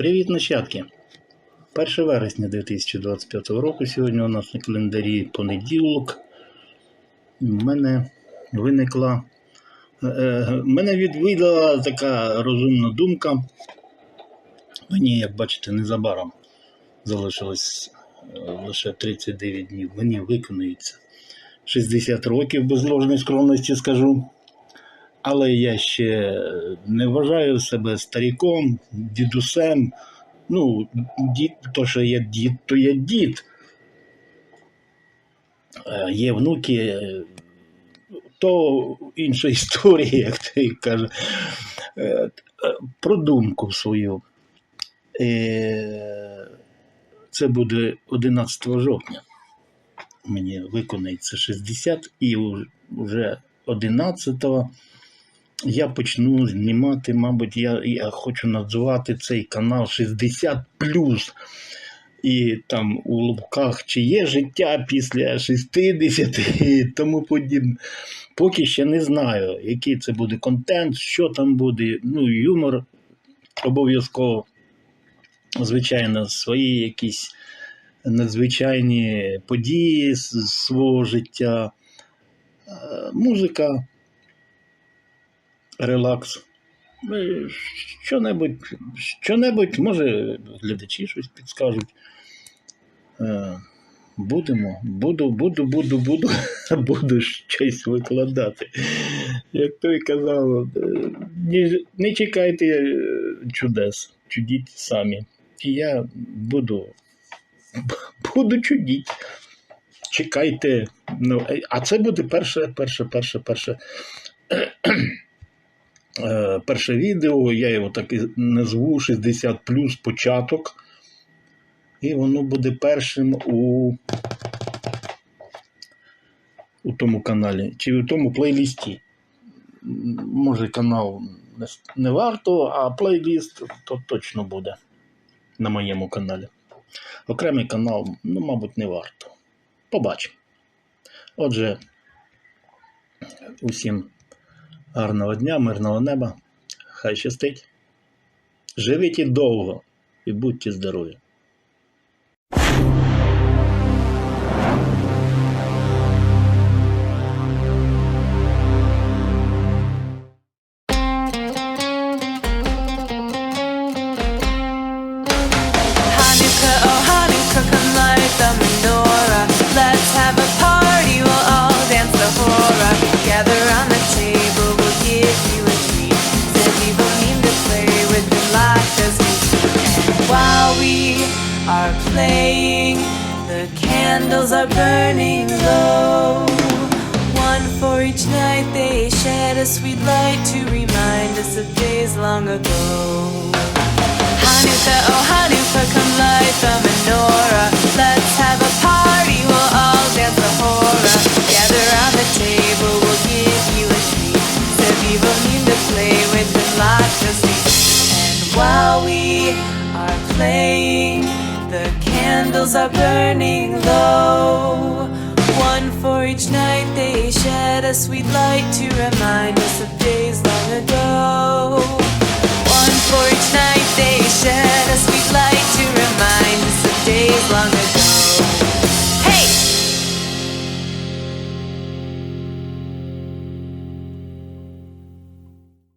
Привіт, нащадки! 1 вересня 2025 року. Сьогодні у нас на календарі понеділок. У мене виникла. е, е, Мене відвідала така розумна думка. Мені, як бачите, незабаром залишилось е, лише 39 днів. Мені виконується 60 років без ложної скромності скажу. Але я ще не вважаю себе старіком, дідусем. Ну, дід, то, що є дід, то є дід. Е, Є внуки, е, то інша історія, як ти каже. Е, е, Про думку свою. Е, Це буде 11 жовтня. Мені виконається 60 і вже 11 я почну знімати, мабуть, я, я хочу назвати цей канал 60 І там у лубках, чи є життя після 60 і тому подібне. Поки ще не знаю, який це буде контент, що там буде. Ну, юмор обов'язково. Звичайно, свої якісь надзвичайні події з з свого життя. Е, Музика релакс. Е, Що-небудь, що-небудь, може, глядачі щось підскажуть. Е, Будемо, буду, буду, буду, буду, буду щось викладати. Як той казав, е, не, чекайте е, чудес, чудіть самі. І я буду, буду чудіть. Чекайте. Ну, а це буде перше, перше, перше, перше перше відео, я його так і назву 60 початок. І воно буде першим у, у тому каналі, чи у тому плейлісті. Може, канал не, не варто, а плейліст то точно буде на моєму каналі. Окремий канал, ну, мабуть, не варто. Побачимо. Отже, усім Гарного дня, мирного неба. Хай щастить. Живіть і довго і будьте здорові. Are playing, the candles are burning low. One for each night, they shed a sweet light to remind us of days long ago. Hanukkah, oh Hanukkah, come light the menorah. Let's have a party, we'll all dance the hora. Gather around the table, we'll give you a treat. We will need to play with the light just And while we are playing, the candles are burning low. One for each night, they shed a sweet light to remind us of.